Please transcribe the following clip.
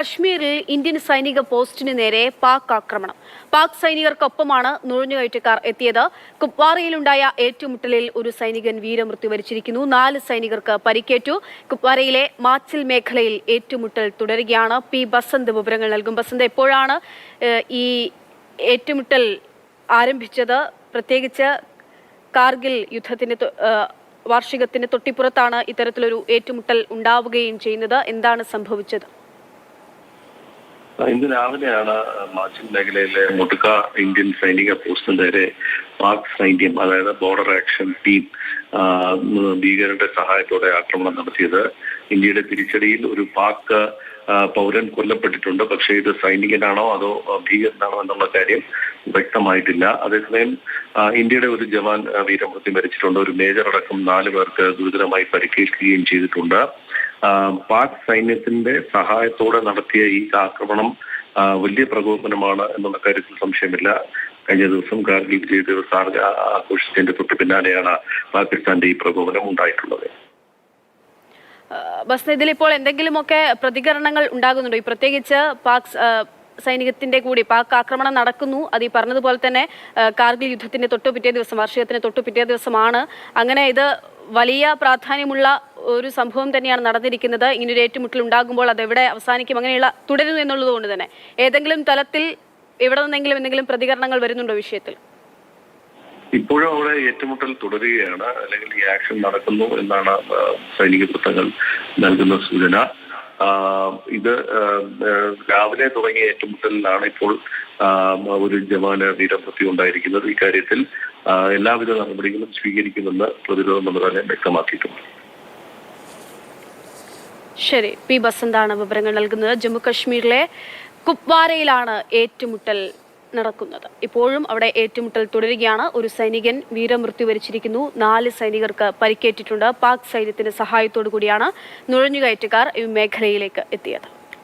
കശ്മീരിൽ ഇന്ത്യൻ സൈനിക പോസ്റ്റിന് നേരെ പാക് ആക്രമണം. പാക് സൈനികർക്കൊപ്പമാണ് നുഴഞ്ഞുകയറ്റക്കാർ എത്തിയത്. കുപ്വാറയിലുണ്ടായ ഏറ്റുമുട്ടലിൽ ഒരു സൈനികൻ വീരമൃത്യു വരിച്ചിരിക്കുന്നു നാല് സൈനികർക്ക് പരിക്കേറ്റു. കുപ്വാറയിലെ മാച്ചിൽ മേഖലയിൽ ഏറ്റുമുട്ടൽ തുടരുകയാണ്. പി. ബസന്ത് വിവരങ്ങൾ നൽകും. ബസന്ത് എപ്പോഴാണ് ഈ ഏറ്റുമുട്ടൽ ആരംഭിച്ചത്? പ്രത്യേകിച്ച് കാർഗിൽ യുദ്ധത്തിന് വാർഷികത്തിന് തൊട്ടിപ്പുറത്താണ് ഇത്തരത്തിലൊരു ഏറ്റുമുട്ടൽ ഉണ്ടാവുകയും ചെയ്യുന്നത്. എന്താണ് സംഭവിച്ചത്? ഇന്ന് രാവിലെയാണ് മാച്ചിൻ മേഖലയിലെ മുട്ടുക ഇന്ത്യൻ സൈനിക പോസ്റ്റിന് നേരെ പാക് സൈന്യം അതായത് ബോർഡർ ആക്ഷൻ ടീം ഭീകരരുടെ സഹായത്തോടെ ആക്രമണം നടത്തിയത്. ഇന്ത്യയുടെ തിരിച്ചടിയിൽ ഒരു പാക് പൗരൻ കൊല്ലപ്പെട്ടിട്ടുണ്ട്. പക്ഷേ ഇത് സൈനികനാണോ അതോ ഭീകരനാണോ എന്നുള്ള കാര്യം വ്യക്തമായിട്ടില്ല. അതേസമയം ഇന്ത്യയുടെ ഒരു ജവാൻ വീരമൃത്യു മരിച്ചിട്ടുണ്ട് ഒരു മേജർ അടക്കം നാല് പേർക്ക് ഗുരുതരമായി പരിക്കേൽക്കുകയും ചെയ്തിട്ടുണ്ട്. പാക് സൈന്യത്തിന്റെ സഹായത്തോടെ നടത്തിയ ഈ ആക്രമണം വലിയ പ്രകോപനമാണ് എന്നുള്ള കാര്യത്തിൽ സംശയമില്ല. കഴിഞ്ഞ ദിവസം കാർഗിൽ വിജയ ദിവസ ആഘോഷത്തിന്റെ തൊട്ട് പിന്നാലെയാണ് പാകിസ്ഥാന്റെ ഈ പ്രകോപനം ഉണ്ടായിട്ടുള്ളത്. ബസ് ഇതിലിപ്പോൾ എന്തെങ്കിലുമൊക്കെ പ്രതികരണങ്ങൾ ഉണ്ടാകുന്നുണ്ടോ? ഈ പ്രത്യേകിച്ച് പാക് സൈനികത്തിന്റെ കൂടി പാക് ആക്രമണം നടക്കുന്നു. അത് ഈ പറഞ്ഞതുപോലെ തന്നെ കാർഗിൽ യുദ്ധത്തിന്റെ തൊട്ടു പിറ്റേ ദിവസം വാർഷികത്തിന് തൊട്ടു പിറ്റേ ദിവസമാണ്. അങ്ങനെ ഇത് വലിയ പ്രാധാന്യമുള്ള ഒരു സംഭവം തന്നെയാണ് നടന്നിരിക്കുന്നത്. ഇങ്ങനൊരു ഏറ്റുമുട്ടൽ ഉണ്ടാകുമ്പോൾ അത് എവിടെ അവസാനിക്കും അങ്ങനെയുള്ള തുടരുന്നു എന്നുള്ളത് കൊണ്ട് തന്നെ. ഏതെങ്കിലും തലത്തിൽ എവിടെ നിന്നെങ്കിലും എന്തെങ്കിലും പ്രതികരണങ്ങൾ വരുന്നുണ്ടോ വിഷയത്തിൽ? ഇപ്പോഴും അവിടെ ഏറ്റുമുട്ടൽ തുടരുകയാണ്. അല്ലെങ്കിൽ ഈ ആക്ഷൻ നടക്കുന്നു എന്നാണ് സൈനിക വൃത്തങ്ങൾ നൽകുന്ന സൂചന. ഇത് രാവിലെ തുടങ്ങിയ ഏറ്റുമുട്ടലിലാണ് ഇപ്പോൾ ഒരു ജവാന് വീരമൃത്യു ഉണ്ടായിരിക്കുന്നത്. ഇക്കാര്യത്തിൽ എല്ലാവിധ നടപടികളും സ്വീകരിക്കുമെന്ന് പ്രതിരോധ മന്ത്രാലയം വ്യക്തമാക്കിയിട്ടുണ്ട്. ശരി പി ബസന്താണ് വിവരങ്ങൾ നൽകുന്നത്. ജമ്മു കശ്മീരിലെ കുപ്വാരയിലാണ് ഏറ്റുമുട്ടൽ നടക്കുന്നത്. ഇപ്പോഴും അവിടെ ഏറ്റുമുട്ടൽ തുടരുകയാണ്. ഒരു സൈനികൻ വീരമൃത്യു വരിച്ചിരിക്കുന്നു. നാല് സൈനികർക്ക് പരിക്കേറ്റിട്ടുണ്ട്. പാക് സൈന്യത്തിന്റെ സഹായത്തോടു കൂടിയാണ് നുഴഞ്ഞുകയറ്റക്കാർ ഈ മേഖലയിലേക്ക് എത്തിയത്.